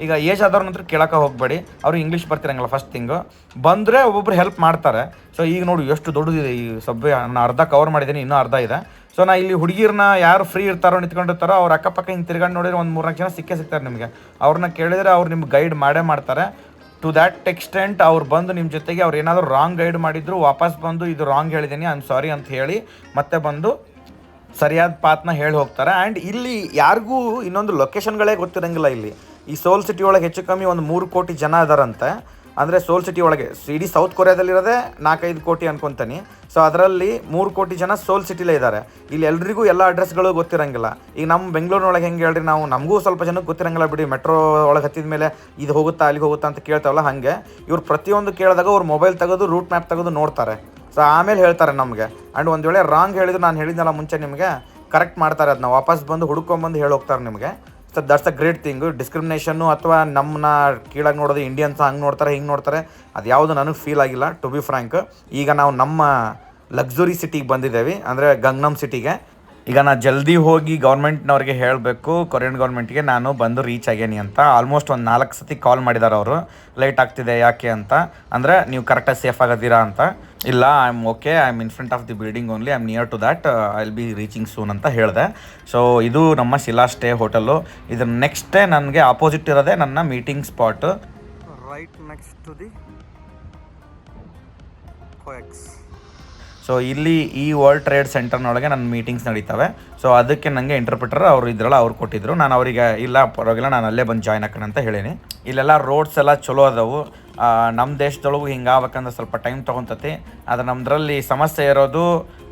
ಈಗ ಏಜ್ ಆದವ್ರ ನಂತರ ಕೇಳಕ್ಕೆ ಹೋಗಬೇಡಿ. ಅವ್ರು ಇಂಗ್ಲೀಷ್ ಬರ್ತಿರಂಗಿಲ್ಲ ಫಸ್ಟ್ ಥಿಂಗು ಬಂದರೆ ಒಬ್ಬೊಬ್ರು ಹೆಲ್ಪ್ ಮಾಡ್ತಾರೆ. ಸೊ ಈಗ ನೋಡಿ, ಎಷ್ಟು ದೊಡ್ಡದಿದೆ ಈ ಸಬ್ಬೆ ನಾನು ಅರ್ಧ ಕವರ್ ಮಾಡಿದ್ದೀನಿ, ಇನ್ನೂ ಅರ್ಧ ಇದೆ. ಸೊ ನಾ ಇಲ್ಲಿ ಹುಡುಗಿರನ್ನ ಯಾರು ಫ್ರೀ ಇರ್ತಾರೋ ನಿಂತ್ಕೊಂಡಿರ್ತಾರೋ ಅವ್ರ ಅಕ್ಕಪಕ್ಕ ಹಿಂಗೆ ತಿರ್ಗಾಡಿ ನೋಡಿದ್ರೆ ಒಂದು ಮೂರ್ನಾಲ್ಕು ಜನ ಸಿಕ್ಕೇ ಸಿಗ್ತಾರೆ ನಿಮಗೆ. ಅವ್ರನ್ನ ಕೇಳಿದರೆ ಅವ್ರು ನಿಮ್ಗೆ ಗೈಡ್ ಮಾಡೇ ಮಾಡ್ತಾರೆ. ಟು ದ್ಯಾಟ್ ಎಕ್ಸ್ಟೆಂಟ್ ಅವ್ರು ಬಂದು ನಿಮ್ಮ ಜೊತೆಗೆ ಅವ್ರು ಏನಾದರೂ ರಾಂಗ್ ಗೈಡ್ ಮಾಡಿದ್ರು, ವಾಪಸ್ ಬಂದು ಇದು ರಾಂಗ್ ಹೇಳಿದ್ದೀನಿ ಐ ಆಮ್ ಸಾರಿ ಅಂತ ಹೇಳಿ ಮತ್ತೆ ಬಂದು ಸರಿಯಾದ ಪಾತ್ನ ಹೇಳಿ ಹೋಗ್ತಾರೆ. ಆ್ಯಂಡ್ ಇಲ್ಲಿ ಯಾರಿಗೂ ಇನ್ನೊಂದು ಲೊಕೇಶನ್ಗಳೇ ಗೊತ್ತಿರಂಗಿಲ್ಲ ಇಲ್ಲಿ. ಈ ಸೋಲ್ ಸಿಟಿ ಒಳಗೆ ಹೆಚ್ಚು ಕಮ್ಮಿ ಒಂದು ಮೂರು ಕೋಟಿ ಜನ ಇದಾರಂತೆ. ಅಂದರೆ ಸೋಲ್ ಸಿಟಿ ಒಳಗೆ, ಇಡೀ ಸೌತ್ ಕೊರಿಯಾದಲ್ಲಿರೋದೇ ನಾಲ್ಕೈದು ಕೋಟಿ ಅನ್ಕೊಂತೀನಿ. ಸೊ ಅದರಲ್ಲಿ ಮೂರು ಕೋಟಿ ಜನ ಸೋಲ್ ಸಿಟಿಲೇ ಇದ್ದಾರೆ ಇಲ್ಲಿ ಎಲ್ರಿಗೂ ಎಲ್ಲ ಅಡ್ರೆಸ್ಗಳು ಗೊತ್ತಿರಂಗಿಲ್ಲ. ಈಗ ನಮ್ಮ ಬೆಂಗಳೂರಿನೊಳಗೆ ಹೆಂಗೆ ಹೇಳ್ರಿ, ನಾವು ನಮಗೂ ಸ್ವಲ್ಪ ಜನಕ್ಕೆ ಗೊತ್ತಿರಂಗಿಲ್ಲ ಬಿಡಿ. ಮೆಟ್ರೋ ಒಳಗೆ ಹತ್ತಿದ ಮೇಲೆ ಇದು ಹೋಗುತ್ತಾ, ಅಲ್ಲಿಗೆ ಹೋಗುತ್ತಾ ಅಂತ ಕೇಳ್ತಾವಲ್ಲ ಹಾಗೆ. ಇವ್ರು ಪ್ರತಿಯೊಂದು ಕೇಳಿದಾಗ ಅವ್ರು ಮೊಬೈಲ್ ತೆಗೆದು, ರೂಟ್ ಮ್ಯಾಪ್ ತೆಗೆದು ನೋಡ್ತಾರೆ. ಸೊ ಆಮೇಲೆ ಹೇಳ್ತಾರೆ ನಮಗೆ. ಆ್ಯಂಡ್ ಒಂದು ವೇಳೆ ರಾಂಗ್ ಹೇಳಿದ್ರು, ನಾನು ಹೇಳಿದ್ನಲ್ಲ ಮುಂಚೆ ನಿಮಗೆ ಕರೆಕ್ಟ್ ಮಾಡ್ತಾರೆ ಅದನ್ನ ವಾಪಸ್ ಬಂದು ಹುಡ್ಕೊಂಬಂದು ಹೇಳಿ ಹೋಗ್ತಾರೆ ನಿಮಗೆ. So that's a great thing ಡಿಸ್ಕ್ರಿಮಿನೇಷನ್ನು ಅಥವಾ ನಮ್ಮನ್ನ ಕೀಳಾಗಿ ನೋಡೋದು ಇಂಡಿಯನ್ಸ್ ಹಂಗೆ ನೋಡ್ತಾರೆ, ಹಿಂಗೆ ನೋಡ್ತಾರೆ, ಅದು ಯಾವುದು ನನಗೆ ಫೀಲ್ ಆಗಿಲ್ಲ ಟು ಬಿ ಫ್ರ್ಯಾಂಕ್ ಈಗ ನಾವು ನಮ್ಮ ಲಕ್ಸುರಿ ಸಿಟಿಗೆ ಬಂದಿದ್ದೇವೆ, ಅಂದರೆ ಗಂಗ್ನಮ್ ಸಿಟಿಗೆ ಈಗ ನಾನು ಜಲ್ದಿ ಹೋಗಿ ಗೌರ್ಮೆಂಟ್ನವ್ರಿಗೆ ಹೇಳಬೇಕು ಕೊರಿಯನ್ ಗೌರ್ಮೆಂಟ್ಗೆ ನಾನು ಬಂದು ರೀಚ್ ಆಗೇನಿ ಅಂತ. ಆಲ್ಮೋಸ್ಟ್ ಒಂದು ನಾಲ್ಕು ಸತಿ ಕಾಲ್ ಮಾಡಿದ್ದಾರೆ ಅವರು. ಲೇಟ್ ಆಗ್ತಿದೆ ಯಾಕೆ ಅಂತ. ಅಂದರೆ ನೀವು ಕರೆಕ್ಟಾಗಿ ಸೇಫ್ ಆಗೋದಿರಾ ಅಂತ. ಇಲ್ಲ I am okay I am in front of the building only I am near to that I will be reaching soon ಅಂತ ಹೇಳಿದೆ. ಸೊ ಇದು ನಮ್ಮ ಶಿಲಾ ಸ್ಟೇ ಹೋಟೆಲು ಇದ್ರ ನೆಕ್ಸ್ಟೇ ನನಗೆ ಆಪೋಸಿಟ್ ಇರೋದೇ ನನ್ನ meeting spot right next to the X so ಇಲ್ಲಿ ಈ ವರ್ಲ್ಡ್ ಟ್ರೇಡ್ ಸೆಂಟರ್ನೊಳಗೆ ನನ್ನ ಮೀಟಿಂಗ್ಸ್ ನಡೀತವೆ. ಸೊ ಅದಕ್ಕೆ ನನಗೆ ಇಂಟರ್ಪ್ರಿಟರ್ ಅವರು ಇದ್ರಲ್ಲ ಅವ್ರು ಕೊಟ್ಟಿದ್ರು. ನಾನು ಅವರಿಗೆ, ಇಲ್ಲ, ಪರವಾಗಿಲ್ಲ, ನಾನು ಅಲ್ಲೇ ಬಂದು ಜಾಯ್ನ್ ಹಾಕೋಣ ಅಂತ ಹೇಳೀನಿ. ಇಲ್ಲೆಲ್ಲ ರೋಡ್ಸ್ ಎಲ್ಲ ಚಲೋ ಅದಾವು. ನಮ್ಮ ದೇಶದೊಳಗೂ ಹಿಂಗೆ ಆಗ್ಬೇಕಂದ್ರೆ ಸ್ವಲ್ಪ ಟೈಮ್ ತೊಗೊತತಿ. ಆದರೆ ನಮ್ಮದ್ರಲ್ಲಿ ಸಮಸ್ಯೆ ಇರೋದು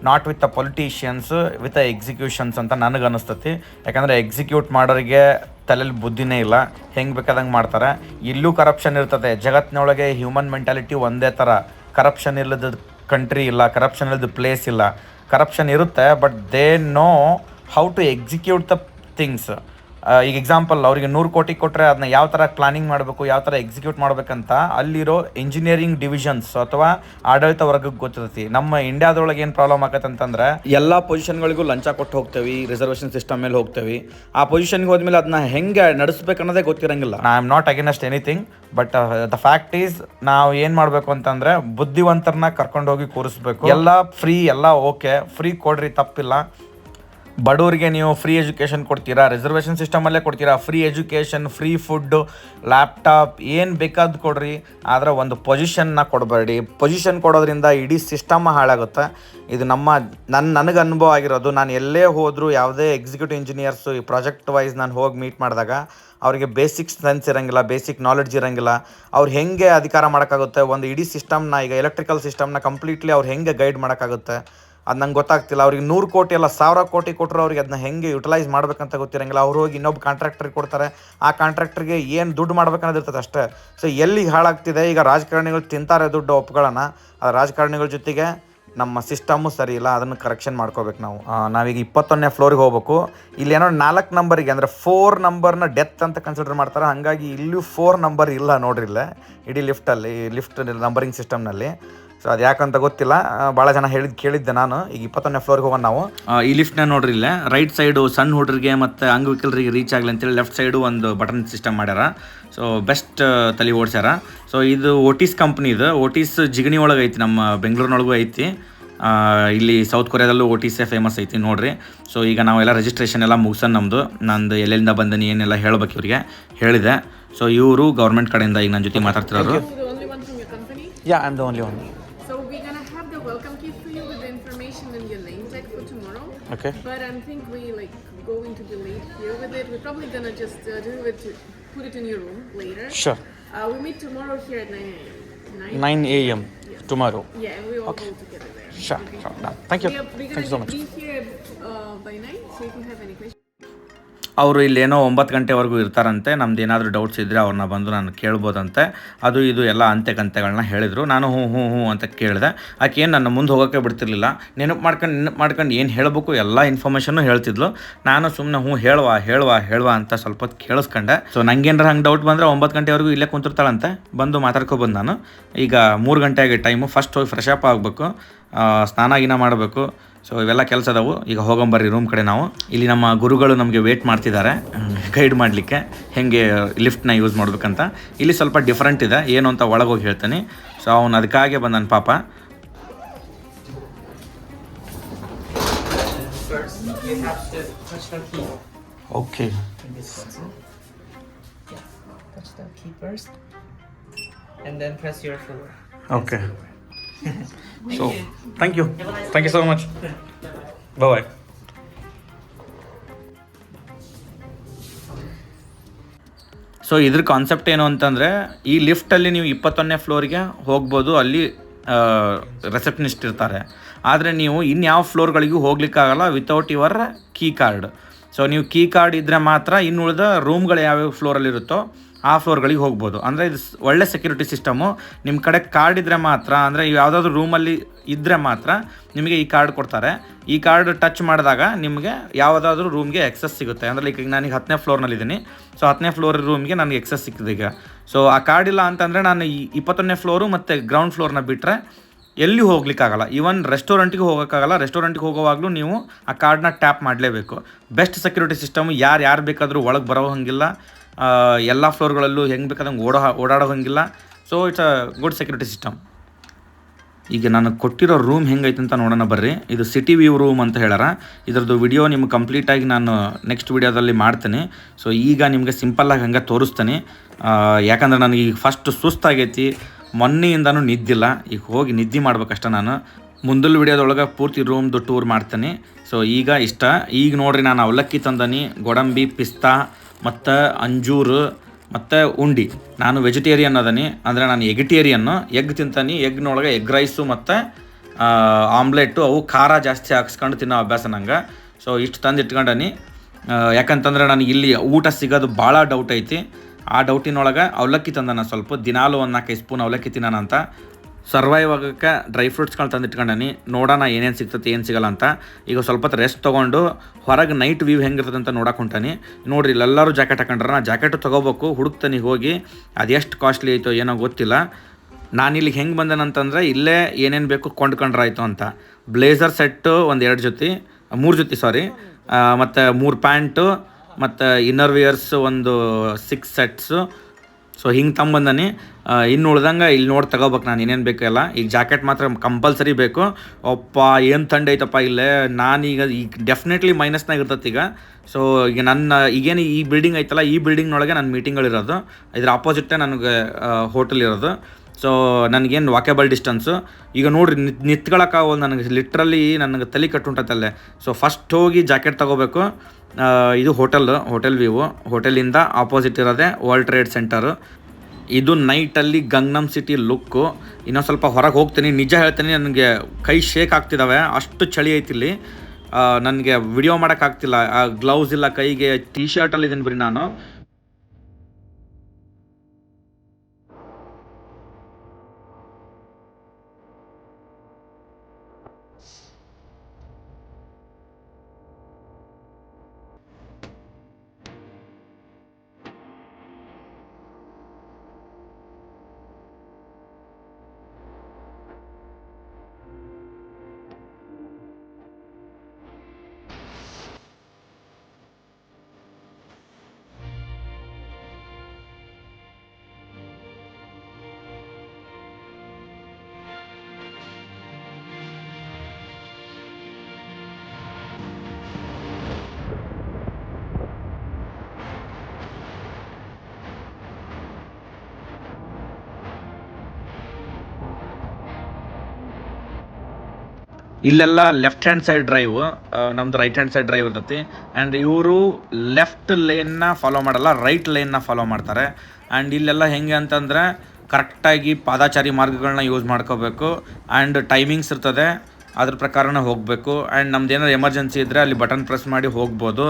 not with the politicians with executions ಅಂತ ನನಗೆ ಅನಿಸ್ತತಿ. ಯಾಕಂದರೆ ಎಕ್ಸಿಕ್ಯೂಟ್ ಮಾಡೋರಿಗೆ ತಲೆಯಲ್ಲಿ ಬುದ್ಧಿನೇ ಇಲ್ಲ. ಹೆಂಗೆ ಬೇಕಾದಂಗೆ ಮಾಡ್ತಾರೆ. ಇಲ್ಲೂ ಕರಪ್ಷನ್ ಇರ್ತದೆ. ಜಗತ್ತಿನೊಳಗೆ ಹ್ಯೂಮನ್ ಮೆಂಟಾಲಿಟಿ ಒಂದೇ ಥರ ಕರಪ್ಷನ್ ಇಲ್ಲದ ಕಂಟ್ರಿ ಇಲ್ಲ ಕರಪ್ಷನ್ ಇಲ್ಲದ ಪ್ಲೇಸ್ ಇಲ್ಲ. ಕರಪ್ಷನ್ ಇರುತ್ತೆ but they know how to execute the things ಈಗ ಎಕ್ಸಾಂಪಲ್ ಅವರಿಗೆ ನೂರು ಕೋಟಿ ಕೊಟ್ಟರೆ ಅದನ್ನ ಯಾವ ಥರ ಪ್ಲಾನಿಂಗ್ ಮಾಡಬೇಕು ಯಾವ ಥರ ಎಕ್ಸಿಕ್ಯೂಟ್ ಮಾಡಬೇಕಂತ ಅಲ್ಲಿರೋ ಇಂಜಿನಿಯರಿಂಗ್ ಡಿವಿಷನ್ಸ್ ಅಥವಾ ಆಡಳಿತ ವರ್ಗಕ್ಕೆ ಗೊತ್ತಿರುತ್ತೆ. ನಮ್ಮ ಇಂಡಿಯಾದೊಳಗೆ ಏನು ಪ್ರಾಬ್ಲಮ್ ಆಗತ್ತೆ ಅಂತಂದ್ರೆ ಎಲ್ಲ ಪೊಸಿಷನ್ಗಳಿಗೂ ಲಂಚ ಕೊಟ್ಟು ಹೋಗ್ತೇವೆ ರಿಸರ್ವೇಷನ್ ಸಿಸ್ಟಮ್ ಮೇಲೆ ಹೋಗ್ತೇವೆ. ಆ ಪೊಸಿಷನ್ಗೆ ಹೋದ್ಮೇಲೆ ಅದನ್ನ ಹೆಂಗೆ ನಡೆಸ್ಬೇಕು ಅನ್ನೋದೇ ಗೊತ್ತಿರಂಗಿಲ್ಲ. I am not against anything but the fact is ನಾವು ಏನು ಮಾಡಬೇಕು ಅಂತಂದ್ರೆ ಬುದ್ಧಿವಂತರನ್ನ ಕರ್ಕೊಂಡು ಹೋಗಿ ಕೂರಿಸ್ಬೇಕು. ಎಲ್ಲ ಫ್ರೀ ಎಲ್ಲ ಓಕೆ ಫ್ರೀ ಕೊಡ್ರಿ, ತಪ್ಪಿಲ್ಲ. ಬಡವರಿಗೆ ನೀವು ಫ್ರೀ ಎಜುಕೇಷನ್ ಕೊಡ್ತೀರಾ? ರಿಸರ್ವೇಷನ್ ಸಿಸ್ಟಮಲ್ಲೇ ಕೊಡ್ತೀರಾ? Free education free food laptop ಏನು ಬೇಕಾದ್ ಕೊಡ್ರಿ. ಆದ್ರೆ ಒಂದು ಪೊಸಿಷನ್ನ ಕೊಡಬೇಡಿ. ಪೊಸಿಷನ್ ಕೊಡೋದ್ರಿಂದ ಇಡೀ ಸಿಸ್ಟಮ್ ಹಾಳಾಗುತ್ತೆ. ಇದು ನಮ್ಮ ನನ್ನ ನನಗೆ ಅನುಭವ ಆಗಿರೋದು. ನಾನು ಎಲ್ಲೇ ಹೋದರೂ ಯಾವುದೇ ಎಕ್ಸಿಕ್ಯೂಟಿವ್ ಇಂಜಿನಿಯರ್ಸು ಈ ಪ್ರಾಜೆಕ್ಟ್ ವೈಸ್ ನಾನು ಹೋಗಿ ಮೀಟ್ ಮಾಡಿದಾಗ ಅವರಿಗೆ ಬೇಸಿಕ್ ಸೆನ್ಸ್ ಇರಂಗಿಲ್ಲ ಬೇಸಿಕ್ ನಾಲೆಡ್ಜ್ ಇರಂಗಿಲ್ಲ. ಅವ್ರು ಹೆಂಗೆ ಅಧಿಕಾರ ಮಾಡೋಕ್ಕಾಗುತ್ತೆ? ಒಂದು ಇಡೀ ಸಿಸ್ಟಮ್ನ ಈಗ ಎಲೆಕ್ಟ್ರಿಕಲ್ ಸಿಸ್ಟಮ್ನ ಕಂಪ್ಲೀಟ್ಲಿ ಅವ್ರು ಹೆಂಗೆ ಗೈಡ್ ಮಾಡೋಕ್ಕಾಗುತ್ತೆ? ಅದು ನಂಗೆ ಗೊತ್ತಾಗ್ತಿಲ್ಲ. ಅವ್ರಿಗೆ ನೂರು ಕೋಟಿ ಅಲ್ಲ, ಸಾವಿರ ಕೋಟಿ ಕೊಟ್ಟರು ಅವ್ರಿಗೆ ಅದನ್ನ ಹೆಂಗೆ ಯುಟಿಲೈಸ್ ಮಾಡ್ಬೇಕಂತ ಗೊತ್ತಿರಂಗಿಲ್ಲ. ಅವ್ರು ಹೋಗಿ ಇನ್ನೊಬ್ಬ ಕಾಂಟ್ರಾಕ್ಟ್ರಿಗೆ ಕೊಡ್ತಾರೆ. ಆ ಕಾಂಟ್ರಾಕ್ಟ್ರಿಗೆ ಏನು ದುಡ್ಡು ಮಾಡ್ಬೇಕನ್ನೋದಿರ್ತದೆ ಅಷ್ಟೇ. ಸೊ ಎಲ್ಲಿ ಹಾಳಾಗ್ತಿದೆ? ಈಗ ರಾಜಕಾರಣಿಗಳು ತಿಂತಾರೆ ದುಡ್ಡು ಒಪ್ಕೊಳ್ಳೋಣ ಆ ರಾಜಕಾರಣಿಗಳ ಜೊತೆಗೆ ನಮ್ಮ ಸಿಸ್ಟಮು ಸರಿ ಇಲ್ಲ, ಅದನ್ನು ಕರೆಕ್ಷನ್ ಮಾಡ್ಕೋಬೇಕು ನಾವು. ನಾವೀಗ ಇಪ್ಪತ್ತೊಂದನೇ ಫ್ಲೋರಿಗೆ ಹೋಗ್ಬೇಕು. ಇಲ್ಲಿ ಏನೋ ನಾಲ್ಕು ನಂಬರಿಗೆ ಅಂದರೆ ಫೋರ್ ನಂಬರ್ನ ಡೆತ್ ಅಂತ ಕನ್ಸಿಡರ್ ಮಾಡ್ತಾರೆ. ಹಾಗಾಗಿ ಇಲ್ಲೂ ಫೋರ್ ನಂಬರ್ ಇಲ್ಲ ನೋಡ್ರಿಲ್ಲ ಇಡೀ ಲಿಫ್ಟಲ್ಲಿ ಲಿಫ್ಟ್ ನಂಬರಿಂಗ್ ಸಿಸ್ಟಮ್ನಲ್ಲಿ ಸೊ ಅದು ಯಾಕಂತ ಗೊತ್ತಿಲ್ಲ. ಭಾಳ ಜನ ಹೇಳಿದ್ ಕೇಳಿದ್ದೆ ನಾನು. ಈಗ ಇಪ್ಪತ್ತೊಂದನೇ ಫ್ಲೋರ್ಗೆ ಹೋಗೋಣ ನಾವು. ಈ ಲಿಫ್ಟ್ನ ನೋಡ್ರಿ ಇಲ್ಲೇ. ರೈಟ್ ಸೈಡು ಸಣ್ಣ ಹುಡುಗರಿಗೆ ಮತ್ತು ಅಂಗವಿಕಲರಿಗೆ ರೀಚ್ ಆಗಲಿ ಅಂತೇಳಿ ಲೆಫ್ಟ್ ಸೈಡು ಒಂದು ಬಟನ್ ಸಿಸ್ಟಮ್ ಮಾಡ್ಯಾರ. ಸೊ ಬೆಸ್ಟ್ ತಲೆ ಓಡಿಸ್ಯಾರ. ಸೊ ಇದು ಓಟಿಸ್ ಕಂಪ್ನಿ ಇದು. ಓಟಿಸ್ ಜಿಗಣಿ ಒಳಗೆ ಐತಿ ನಮ್ಮ ಬೆಂಗಳೂರಿನೊಳಗೂ ಐತಿ. ಇಲ್ಲಿ ಸೌತ್ ಕೊರಿಯಾದಲ್ಲೂ ಓಟಿಸೇ ಫೇಮಸ್ ಐತಿ ನೋಡ್ರಿ. ಸೊ ಈಗ ನಾವೆಲ್ಲ ರಿಜಿಸ್ಟ್ರೇಷನ್ ಎಲ್ಲ ಮುಗಿಸೋಣ ನಮ್ಮದು ನಂದು ಎಲ್ಲೆಲ್ಲಿಂದ ಬಂದನಿ ಏನೆಲ್ಲ ಹೇಳ್ಬೇಕು ಇವರಿಗೆ ಹೇಳಿದೆ. ಸೊ ಇವರು ಗೌರ್ಮೆಂಟ್ ಕಡೆಯಿಂದ ಈಗ ನನ್ನ ಜೊತೆ ಮಾತಾಡ್ತಿರೋರು. Yeah I'm the only one Okay. But I think we like going to be late here with it. We're probably gonna just uh, do it, to, put it in your room later. Sure. Uh, we meet tomorrow here at 9 a.m. 9 a.m. Yes. Tomorrow. Yeah, and we all okay. go together there. Sure. Okay. sure. No. Thank you. Are, Thank you so much. Be here uh, by 9, so if you have any questions. ಅವರು ಇಲ್ಲೇನೋ ಒಂಬತ್ತು ಗಂಟೆವರೆಗೂ ಇರ್ತಾರಂತೆ, ನಮ್ದು ಏನಾದರೂ doubts ಇದ್ದರೆ ಅವ್ರನ್ನ ಬಂದು ನಾನು ಕೇಳ್ಬೋದಂತೆ. ಅದು ಇದು ಎಲ್ಲ ಅಂತೆ ಕಂತೆಗಳನ್ನ ಹೇಳಿದರು. ನಾನು ಹ್ಞೂ ಹ್ಞೂ ಹ್ಞೂ ಅಂತ ಕೇಳಿದೆ. ಆಕೆ ಏನು ನನ್ನ ಮುಂದೆ ಹೋಗೋಕ್ಕೆ ಬಿಡ್ತಿರ್ಲಿಲ್ಲ. ನೆನಪು ಮಾಡ್ಕೊಂಡು ನೆನಪು ಮಾಡ್ಕೊಂಡು ಏನು ಹೇಳಬೇಕು ಎಲ್ಲ ಇನ್ಫಾರ್ಮೇಷನ್ನು ಹೇಳ್ತಿದ್ಲು. ನಾನು ಸುಮ್ಮನೆ ಹ್ಞೂ ಹೇಳುವ ಹೇಳುವ ಹೇಳುವ ಅಂತ ಸ್ವಲ್ಪ ಹೊತ್ತು ಕೇಳಿಸ್ಕೊಂಡೆ. ಸೊ ನಂಗೇನಾರ ಹಂಗೆ ಡೌಟ್ ಬಂದರೆ ಒಂಬತ್ತು ಗಂಟೆವರೆಗೂ ಇಲ್ಲೇ ಕುಂತಿರ್ತಾಳಂತೆ. ಬಂದು ಮಾತಾಡ್ಕೊಬಂದು ನಾನು. ಈಗ ಮೂರು ಗಂಟೆ ಆಗಿ ಟೈಮು ಫಸ್ಟ್ ಹೋಗಿ ಫ್ರೆಶ್ ಅಪ್ ಆಗಬೇಕು. ಸ್ನಾನ ಗಿನ ಮಾಡಬೇಕು. ಸೊ ಇವೆಲ್ಲ ಕೆಲಸ ಅದಾವು. ಈಗ ಹೋಗೊಂಬರ್ರಿ ರೂಮ್ ಕಡೆ ನಾವು. ಇಲ್ಲಿ ನಮ್ಮ ಗುರುಗಳು ನಮಗೆ ವೇಟ್ ಮಾಡ್ತಿದ್ದಾರೆ ಗೈಡ್ ಮಾಡಲಿಕ್ಕೆ ಹೇಗೆ ಲಿಫ್ಟ್ನ ಯೂಸ್ ಮಾಡ್ಬೇಕಂತ. ಇಲ್ಲಿ ಸ್ವಲ್ಪ ಡಿಫ್ರೆಂಟ್ ಇದೆ. ಏನು ಅಂತ ಒಳಗೆ ಹೋಗಿ ಹೇಳ್ತೀನಿ. ಸೊ ಅವನು ಅದಕ್ಕಾಗೆ ಬಂದನು ಪಾಪ. Okay okay in thank you. thank you. The much bye bye then press your floor. Okay so thank you thank you so much bye so ಇದ್ರ ಕಾನ್ಸೆಪ್ಟ್ ಏನು ಅಂತಂದರೆ ಈ ಲಿಫ್ಟಲ್ಲಿ ನೀವು ಇಪ್ಪತ್ತೊಂದನೇ ಫ್ಲೋರಿಗೆ ಹೋಗ್ಬೋದು ಅಲ್ಲಿ ರೆಸೆಪ್ಷನಿಸ್ಟ್ ಇರ್ತಾರೆ. ಆದರೆ ನೀವು ಇನ್ಯಾವ ಫ್ಲೋರ್ಗಳಿಗೂ ಹೋಗ್ಲಿಕ್ಕಾಗಲ್ಲ without your key card so ನೀವು ಕೀ ಕಾರ್ಡ್ ಇದ್ದರೆ ಮಾತ್ರ ಇನ್ನು ಉಳಿದ ರೂಮ್ಗಳು ಯಾವ್ಯಾವ ಫ್ಲೋರಲ್ಲಿ ಇರುತ್ತೋ ಆ ಫ್ಲೋರ್ಗಳಿಗೆ ಹೋಗ್ಬೋದು. ಅಂದರೆ ಇದು ಒಳ್ಳೆ ಸೆಕ್ಯೂರಿಟಿ ಸಿಸ್ಟಮು ನಿಮ್ಮ ಕಡೆ ಕಾರ್ಡ್ ಇದ್ದರೆ ಮಾತ್ರ, ಅಂದರೆ ಯಾವುದಾದ್ರೂ ರೂಮಲ್ಲಿ ಇದ್ದರೆ ಮಾತ್ರ ನಿಮಗೆ ಈ ಕಾರ್ಡ್ ಕೊಡ್ತಾರೆ. ಈ ಕಾರ್ಡ್ ಟಚ್ ಮಾಡಿದಾಗ ನಿಮಗೆ ಯಾವುದಾದ್ರೂ ರೂಮ್ಗೆ ಎಕ್ಸಸ್ ಸಿಗುತ್ತೆ. ಅಂದರೆ ಈಗ ನಾನೀಗ ಹತ್ತನೇ ಫ್ಲೋರ್ನಲ್ಲಿದ್ದೀನಿ ಸೊ ಹತ್ತನೇ ಫ್ಲೋರ್ ರೂಮ್ಗೆ ನನಗೆ ಎಕ್ಸಸ್ ಸಿಕ್ಕಿದೆ ಈಗ. ಸೊ ಆ ಕಾರ್ಡ್ ಇಲ್ಲ ಅಂತಂದರೆ ನಾನು ಈ ಇಪ್ಪತ್ತೊಂದನೇ ಫ್ಲೋರು ಮತ್ತು ಗ್ರೌಂಡ್ ಫ್ಲೋರ್ನ ಬಿಟ್ಟರೆ ಎಲ್ಲಿ ಹೋಗ್ಲಿಕ್ಕಾಗಲ್ಲ. ಈವನ್ ರೆಸ್ಟೋರೆಂಟಿಗೆ ಹೋಗೋಕ್ಕಾಗಲ್ಲ. ರೆಸ್ಟೋರೆಂಟಿಗೆ ಹೋಗೋವಾಗಲೂ ನೀವು ಆ ಕಾರ್ಡ್ನ ಟ್ಯಾಪ್ ಮಾಡಲೇಬೇಕು. ಬೆಸ್ಟ್ ಸೆಕ್ಯೂರಿಟಿ ಸಿಸ್ಟಮ್ ಯಾರು ಯಾರು ಬೇಕಾದರೂ ಒಳಗೆ ಬರೋ ಹಂಗಿಲ್ಲ. ಎಲ್ಲ ಫ್ಲೋರ್ಗಳಲ್ಲೂ ಹೆಂಗೆ ಬೇಕಾದಂಗೆ ಓಡೋ, ಓಡಾಡೋ ಹಂಗಿಲ್ಲ. So it's a good security system ಈಗ ನಾನು ಕೊಟ್ಟಿರೋ ರೂಮ್ ಹೆಂಗೈತೆ ಅಂತ ನೋಡೋಣ ಬರ್ರಿ. ಇದು ಸಿಟಿ ವ್ಯೂ ರೂಮ್ ಅಂತ ಹೇಳಾರ ಇದ್ರದ್ದು ವಿಡಿಯೋ ನಿಮ್ಗೆ ಕಂಪ್ಲೀಟಾಗಿ ನಾನು ನೆಕ್ಸ್ಟ್ ವಿಡಿಯೋದಲ್ಲಿ ಮಾಡ್ತೀನಿ. ಸೊ ಈಗ ನಿಮಗೆ ಸಿಂಪಲ್ಲಾಗಿ ಹಂಗೆ ತೋರಿಸ್ತೀನಿ. ಯಾಕಂದ್ರೆ ನನಗೆ ಈಗ ಫಸ್ಟ್ ಸುಸ್ತಾಗೈತಿ. ಮೊನ್ನೆಯಿಂದನೂ ನಿದ್ದಿಲ್ಲ. ಈಗ ಹೋಗಿ ನಿದ್ದೆ ಮಾಡ್ಬೇಕಷ್ಟ ನಾನು. ಮುಂದಲ್ ವಿಡಿಯೋದೊಳಗೆ ಪೂರ್ತಿ ರೂಮ್ದು ಟೂರ್ ಮಾಡ್ತೀನಿ. ಸೊ ಈಗ ಇಷ್ಟ. ಈಗ ನೋಡ್ರಿ ನಾನು ಅವಲಕ್ಕಿ ತಂದನಿ, ಗೋಡಂಬಿ, ಪಿಸ್ತಾ, ಮತ್ತು ಅಂಜೂರು, ಮತ್ತು ಉಂಡಿ. ನಾನು ವೆಜಿಟೇರಿಯನ್ ಅದನಿ. ಅಂದರೆ ನಾನು ಎಗಿಟೇರಿಯನ್ನು ಎಗ್ ತಿಂತಾನೆ. ಎಗ್ನೊಳಗೆ ಎಗ್ ರೈಸು ಮತ್ತು ಆಮ್ಲೆಟ್ಟು ಅವು ಖಾರ ಜಾಸ್ತಿ ಹಾಕ್ಸ್ಕೊಂಡು ತಿನ್ನೋ ಅಭ್ಯಾಸ ನಂಗೆ. ಸೊ ಇಷ್ಟು ತಂದು ಇಟ್ಕೊಂಡನಿ ಯಾಕಂತಂದ್ರೆ ನನಗೆ ಇಲ್ಲಿ ಊಟ ಸಿಗೋದು ಭಾಳ ಡೌಟ್ ಐತಿ. ಆ ಡೌಟಿನೊಳಗೆ ಅವಲಕ್ಕಿ ತಂದಾನ ಸ್ವಲ್ಪ. ದಿನಾಲು ಒಂದು ನಾಲ್ಕೈದು ಸ್ಪೂನ್ ಅವಲಕ್ಕಿ ತಿನ್ನೋಣ ಅಂತ. ಸರ್ವೈವ್ ಆಗೋಕ್ಕೆ ಡ್ರೈ ಫ್ರೂಟ್ಸ್ಗಳು ತಂದು ನೋಡೋಣ ಏನೇನು ಸಿಗ್ತೈತೆ, ಏನು ಸಿಗಲ್ಲ ಅಂತ. ಈಗ ಸ್ವಲ್ಪ ಹೊತ್ತು ರೆಸ್ಟ್ ತೊಗೊಂಡು ಹೊರಗೆ ನೈಟ್ ವ್ಯೂ ಹೆಂಗಿರ್ತದೆ ಅಂತ ನೋಡಕ್ಕೆ ಹೊಂಟಾನಿ. ನೋಡ್ರಿ ಇಲ್ಲೆಲ್ಲರೂ ಜಾಕೆಟ್ ಹಾಕೊಂಡ್ರೆ ನಾ ಜಾಕೆಟ್ ತೊಗೋಬೇಕು, ಹುಡುಕ್ತಾನೆ ಹೋಗಿ. ಅದೆಷ್ಟು ಕಾಸ್ಟ್ಲಿ ಐತೋ ಏನೋ ಗೊತ್ತಿಲ್ಲ. ನಾನು ಇಲ್ಲಿಗೆ ಹೆಂಗೆ ಬಂದೆನಂತಂದ್ರೆ ಇಲ್ಲೇ ಏನೇನು ಬೇಕು ಕೊಂಡ್ಕೊಂಡ್ರಾಯ್ತು ಅಂತ. ಬ್ಲೇಸರ್ ಸೆಟ್ಟು ಒಂದು ಎರಡು ಜೊತೆ, ಮೂರು ಜೊತೆ ಸಾರಿ ಮತ್ತು ಮೂರು ಪ್ಯಾಂಟು ಮತ್ತು ಇನ್ನರ್ ವಿಯರ್ಸ್ ಒಂದು ಸಿಕ್ಸ್ ಸೆಟ್ಸು ಸೊ ಹಿಂಗೆ ತಂಬಂದನಿ ಇನ್ನು ಉಳ್ದಂಗೆ ಇಲ್ಲಿ ನೋಡಿ ತಗೋಬೇಕು ನಾನು, ಇನ್ನೇನು ಬೇಕು ಎಲ್ಲ. ಈಗ ಜಾಕೆಟ್ ಮಾತ್ರ ಕಂಪಲ್ಸರಿ ಬೇಕು. ಅಪ್ಪ, ಏನು ಥಂಡ್ ಐತಪ್ಪ ಇಲ್ಲೇ. ನಾನೀಗ ಈಗ ಡೆಫಿನೆಟ್ಲಿ ಮೈನಸ್ನಾಗ ಇರ್ತೈತೆ ಈಗ. ಸೊ ಈಗ ನನ್ನ, ಈಗೇನು ಈ ಬಿಲ್ಡಿಂಗ್ ಐತಲ್ಲ, ಈ ಬಿಲ್ಡಿಂಗ್ನೊಳಗೆ ನನ್ನ ಮೀಟಿಂಗ್ಗಳಿರೋದು ಇದ್ರ ಆಪೋಸಿಟ್ಟೇ ನನಗೆ ಹೋಟೆಲ್ ಇರೋದು. ಸೊ ನನಗೇನು ವಾಕೇಬಲ್ ಡಿಸ್ಟೆನ್ಸು ಈಗ ನೋಡಿರಿ, ನಿತ್ ನಿತ್ಕೊಳಕ್ಕಾಗಲ್ಲ ನನಗೆ ಲಿಟ್ರಲಿ ನನಗೆ ತಲೆ ಕಟ್ಟುಂಟತ್ತಲ್ಲೇ ಸೊ ಫಸ್ಟ್ ಹೋಗಿ ಜಾಕೆಟ್ ತೊಗೋಬೇಕು. ಇದು ಹೋಟೆಲ್ ಹೋಟೆಲ್ ವ್ಯೂ. ಹೋಟೆಲಿಂದ ಆಪೋಸಿಟ್ ಇರೋದೇ ವರ್ಲ್ಡ್ ಟ್ರೇಡ್ ಸೆಂಟರು ಇದು ನೈಟಲ್ಲಿ ಗಂಗ್ನಮ್ ಸಿಟಿ ಲುಕ್ಕು ಇನ್ನೊಂದು ಸ್ವಲ್ಪ ಹೊರಗೆ ಹೋಗ್ತೀನಿ. ನಿಜ ಹೇಳ್ತೀನಿ, ನನಗೆ ಕೈ ಶೇಕ್ ಆಗ್ತಿದ್ದಾವೆ ಅಷ್ಟು ಚಳಿ ಐತಿ ಇಲ್ಲಿ. ನನಗೆ ವಿಡಿಯೋ ಮಾಡೋಕ್ಕಾಗ್ತಿಲ್ಲ ಗ್ಲೌಸ್ ಇಲ್ಲ, ಕೈಗೆ ಟೀ ಶರ್ಟಲ್ಲಿ ಇದೀನಿ ಬರೀ ನಾನು. ಇಲ್ಲೆಲ್ಲ ಲೆಫ್ಟ್ ಹ್ಯಾಂಡ್ ಸೈಡ್ ಡ್ರೈವ್ ನಮ್ದು ರೈಟ್ ಹ್ಯಾಂಡ್ ಸೈಡ್ ಡ್ರೈವ್ ಇರ್ತೈತಿ. ಆ್ಯಂಡ್ ಇವರು ಲೆಫ್ಟ್ ಲೇನ್ನ ಫಾಲೋ ಮಾಡಲ್ಲ ರೈಟ್ ಲೇನ್ನ ಫಾಲೋ ಮಾಡ್ತಾರೆ. ಆ್ಯಂಡ್ ಇಲ್ಲೆಲ್ಲ ಹೆಂಗೆ ಅಂತಂದರೆ ಕರೆಕ್ಟಾಗಿ ಪಾದಾಚಾರಿ ಮಾರ್ಗಗಳನ್ನ ಯೂಸ್ ಮಾಡ್ಕೋಬೇಕು. ಆ್ಯಂಡ್ ಟೈಮಿಂಗ್ಸ್ ಇರ್ತದೆ, ಅದ್ರ ಪ್ರಕಾರನೇ ಹೋಗಬೇಕು. ಆ್ಯಂಡ್ ನಮ್ದು ಏನಾದ್ರು ಎಮರ್ಜೆನ್ಸಿ ಇದ್ದರೆ ಅಲ್ಲಿ ಬಟನ್ ಪ್ರೆಸ್ ಮಾಡಿ ಹೋಗ್ಬೋದು.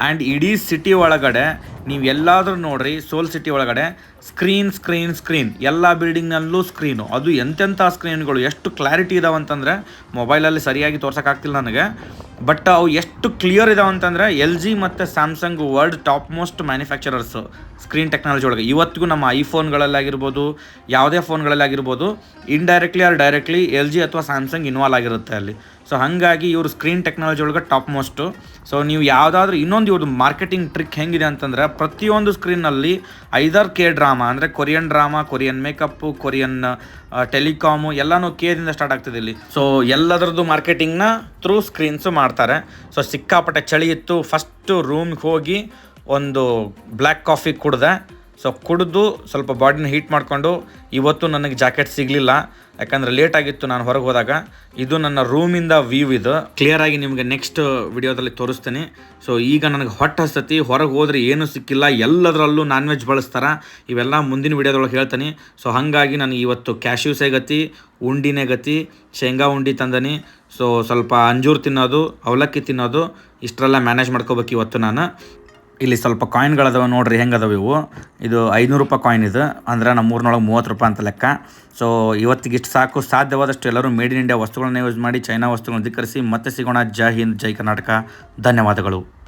ಆ್ಯಂಡ್ ಇಡೀ ಸಿಟಿ ಒಳಗಡೆ, ನೀವು ಎಲ್ಲಾದರೂ ನೋಡ್ರಿ ಸೋಲ್ ಸಿಟಿ ಒಳಗಡೆ ಸ್ಕ್ರೀನ್ ಸ್ಕ್ರೀನ್ ಸ್ಕ್ರೀನ್ ಎಲ್ಲ ಬಿಲ್ಡಿಂಗ್ನಲ್ಲೂ ಸ್ಕ್ರೀನು ಅದು ಎಂತೆಂಥ ಸ್ಕ್ರೀನ್ಗಳು ಎಷ್ಟು ಕ್ಲಾರಿಟಿ ಇದಾವಂತಂದರೆ ಮೊಬೈಲಲ್ಲಿ ಸರಿಯಾಗಿ ತೋರ್ಸೋಕ್ಕಾಗ್ತಿಲ್ಲ ನನಗೆ. ಬಟ್ ಅವು ಎಷ್ಟು ಕ್ಲಿಯರ್ ಇದಾವಂತಂದರೆ ಎಲ್ ಜಿ ಮತ್ತು Samsung world top most manufacturers screen technology ಒಳಗೆ. ಇವತ್ತಿಗೂ ನಮ್ಮ ಐಫೋನ್ಗಳಲ್ಲಾಗಿರ್ಬೋದು, ಯಾವುದೇ ಫೋನ್ಗಳಲ್ಲಾಗಿರ್ಬೋದು indirectly or directly L G ಅಥವಾ ಸ್ಯಾಮ್ಸಂಗ್ ಇನ್ವಾಲ್ವ್ ಆಗಿರುತ್ತೆ ಅಲ್ಲಿ. ಸೊ ಹಾಗಾಗಿ ಇವರು ಸ್ಕ್ರೀನ್ ಟೆಕ್ನಾಲಜಿ ಒಳಗೆ ಟಾಪ್ ಮೋಸ್ಟು ಸೊ ನೀವು ಯಾವುದಾದ್ರೂ ಇನ್ನೊಂದು ಇವ್ರದ್ದು ಮಾರ್ಕೆಟಿಂಗ್ ಟ್ರಿಕ್ ಹೆಂಗಿದೆ ಅಂತಂದರೆ, ಪ್ರತಿಯೊಂದು ಸ್ಕ್ರೀನಲ್ಲಿ ಐದರ್ ಕೆ ಡ್ರಾಮಾ ಅಂದರೆ Korean drama Korean makeup Korean telecom ಎಲ್ಲನೂ ಕೇದಿಂದ ಸ್ಟಾರ್ಟ್ ಆಗ್ತದೆ ಇಲ್ಲಿ. ಸೊ ಎಲ್ಲದರದ್ದು ಮಾರ್ಕೆಟಿಂಗ್ನ ಥ್ರೂ ಸ್ಕ್ರೀನ್ಸು ಮಾಡ್ತಾರೆ. ಸೊ ಸಿಕ್ಕಾಪಟ್ಟೆ ಚಳಿ ಇತ್ತು. ಫಸ್ಟು ರೂಮ್ಗೆ ಹೋಗಿ ಒಂದು ಬ್ಲ್ಯಾಕ್ ಕಾಫಿ ಕುಡ್ದೆ. ಸೊ ಕುಡಿದು ಸ್ವಲ್ಪ ಬಾಡಿನ ಹೀಟ್ ಮಾಡಿಕೊಂಡು, ಇವತ್ತು ನನಗೆ ಜಾಕೆಟ್ ಸಿಗಲಿಲ್ಲ. ಯಾಕಂದರೆ ಲೇಟ್ ಆಗಿತ್ತು, ನಾನು ಹೊರಗೆ ಹೋದಾಗ. ಇದು ನನ್ನ ರೂಮಿಂದ ವ್ಯೂ ಇದು. ಕ್ಲಿಯರ್ ಆಗಿ ನಿಮಗೆ ನೆಕ್ಸ್ಟ್ ವಿಡಿಯೋದಲ್ಲಿ ತೋರಿಸ್ತೀನಿ. ಸೊ ಈಗ ನನಗೆ ಹೊಟ್ಟೆ ಹಸ್ತತಿ ಹೊರಗೆ ಹೋದ್ರೆ ಏನೂ ಸಿಕ್ಕಿಲ್ಲ, ಎಲ್ಲದರಲ್ಲೂ ನಾನ್ ವೆಜ್ ಬಳಸ್ತಾರೆ. ಇವೆಲ್ಲ ಮುಂದಿನ ವಿಡಿಯೋದೊಳಗೆ ಹೇಳ್ತೀನಿ. ಸೊ ಹಾಗಾಗಿ ನನಗೆ ಇವತ್ತು ಕ್ಯಾಶ್ಯೂಸೇ ಗತಿ, ಉಂಡಿನೇ ಗತಿ, ಶೇಂಗಾ ಉಂಡಿ ತಂದನಿ. ಸೊ ಸ್ವಲ್ಪ ಅಂಜೂರು ತಿನ್ನೋದು, ಅವಲಕ್ಕಿ ತಿನ್ನೋದು, ಇಷ್ಟರೆಲ್ಲ ಮ್ಯಾನೇಜ್ ಮಾಡ್ಕೋಬೇಕು ಇವತ್ತು ನಾನು. ಇಲ್ಲಿ ಸ್ವಲ್ಪ ಕಾಯಿನ್ಗಳದಾವೆ ನೋಡ್ರಿ, ಹೆಂಗದವ ಇವು? ಇದು ಐನೂರು ರೂಪಾಯಿ ಕಾಯಿನ್ ಇದು. ಅಂದ್ರೆ ನಮ್ಮ ಊರಿನೊಳಗೆ ಮೂವತ್ತು ರೂಪಾಯಿ ಅಂತ ಲೆಕ್ಕ. ಸೊ ಇವತ್ತಿಗೆ ಇಷ್ಟು ಸಾಕು. ಸಾಧ್ಯವಾದಷ್ಟು ಎಲ್ಲರೂ ಮೇಡ್ ಇನ್ ಇಂಡಿಯಾ ವಸ್ತುಗಳನ್ನ ಯೂಸ್ ಮಾಡಿ, ಚೈನಾ ವಸ್ತುಗಳನ್ನು ಧಿಕ್ಕರಿಸಿ ಮತ್ತೆ ಸಿಗೋಣ. ಜೈ ಹಿಂದ್, ಜೈ ಕರ್ನಾಟಕ. ಧನ್ಯವಾದಗಳು.